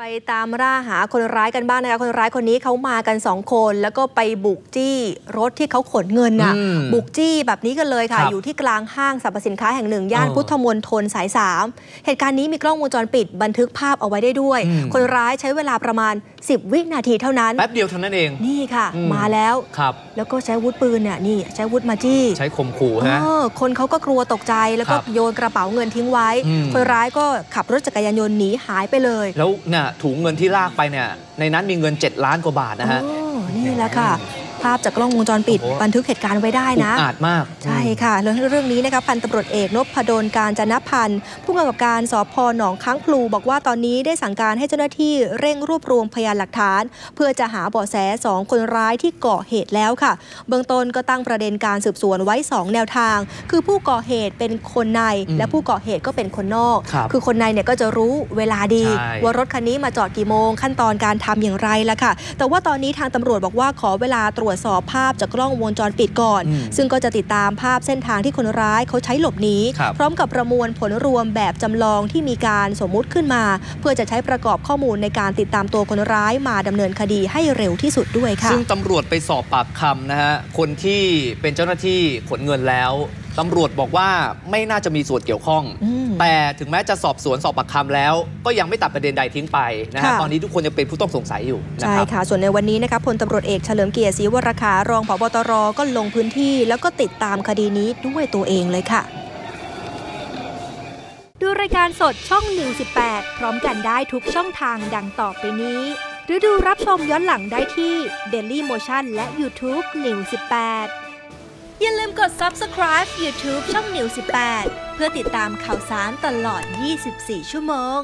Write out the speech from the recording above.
ไปตามล่าหาคนร้ายกันบ้างนะคะคนร้ายคนนี้เขามากันสองคน แล้วก็ไปบุกจี้รถที่เขาขนเงินน่ะอืมบุกจี้แบบนี้กันเลยค่ะครับอยู่ที่กลางห้างสรรพสินค้าแห่งหนึ่งย่านเออพุทธมณฑลสายสามเหตุการณ์นี้มีกล้องวงจรปิดบันทึกภาพเอาไว้ได้ด้วยอืมคนร้ายใช้เวลาประมาณ 10 วินาทีเท่านั้นแป๊บเดียวเท่านั้นเองนี่ค่ะอืมมาแล้วครับแล้วก็ใช้อาวุธปืนเนี่ยนี่ใช้อาวุธมาจี้ ใช้ข่มขู่ฮะเออคนเขาก็กลัวตกใจแล้วก็ครับโยนกระเป๋าเงินทิ้งไว้อืมคนร้ายก็ขับรถจักรยานยนต์หนีหายไปเลยแล้วเนี่ยถุงเงินที่ลากไปเนี่ยในนั้นมีเงิน 7 ล้านกว่าบาทนะฮะโอ้นี่แหละค่ะ ภาพจากกล้องวงจรปิดโอ้โหบันทึกเหตุการณ์ไว้ได้อุกนะอาจมาก ใช่ค่ะเรื่องเรื่องนี้นะคะพันตำรวจเอกนพดลการจนพันธ์ผู้กำกับการสพหนองค้างพลูบอกว่าตอนนี้ได้สั่งการให้เจ้าหน้าที่เร่งรวบรวมพยานหลักฐาน เพื่อจะหาเบาะแสสองคนร้ายที่ก่อเหตุแล้วค่ะ เบื้องต้นก็ตั้งประเด็นการสืบสวนไว้ 2 แนวทาง คือผู้ก่อเหตุเป็นคนในอืมและผู้ก่อเหตุก็เป็นคนนอกครับอคนในเนี่ยก็จะรู้เวลาดีใช่ว่ารถคันนี้มาจอดกี่โมง ขั้นตอนการทำอย่างไรละค่ะ แต่ว่าตอนนี้ทางตำรวจบอกว่าขอเวลาตรวจสอบภาพจากกล้องวงจรปิดก่อนอืมซึ่งก็จะติดตามภาพเส้นทางที่คนร้ายเขาใช้หลบหนีครับพร้อมกับประมวลผลรวมแบบจำลองที่มีการสมมุติขึ้นมา เพื่อจะใช้ประกอบข้อมูลในการติดตามตัวคนร้ายมาดำเนินคดีให้เร็วที่สุดด้วยค่ะ ซึ่งตำรวจไปสอบปากคำนะฮะคนที่เป็นเจ้าหน้าที่ขนเงินแล้วตำรวจบอกว่าไม่น่าจะมีส่วนเกี่ยวข้องอืม แต่ถึงแม้จะสอบสวนสอบปากคำแล้ว ก็ยังไม่ตัดประเด็นใดทิ้งไปนะฮะค่ะ ตอนนี้ทุกคนยังเป็นผู้ต้องสงสัยอยู่นะใช่ครับ ค่ะ ส่วนในวันนี้นะคะพลตำรวจเอกเฉลิมเกียรติศรีวรคารองผบตรก็ลงพื้นที่ แล้วก็ติดตามคดีนี้ด้วยตัวเองเลยค่ะ ดูรายการสดช่อง 118 พร้อมกันได้ทุกช่องทางดังต่อไปนี้ หรือดูรับชมย้อนหลังได้ที่ Daily Motion และ YouTube 118 อย่าลืมกด Subscribe YouTube ช่อง118 เพื่อติดตามข่าวสารตลอด 24 ชั่วโมง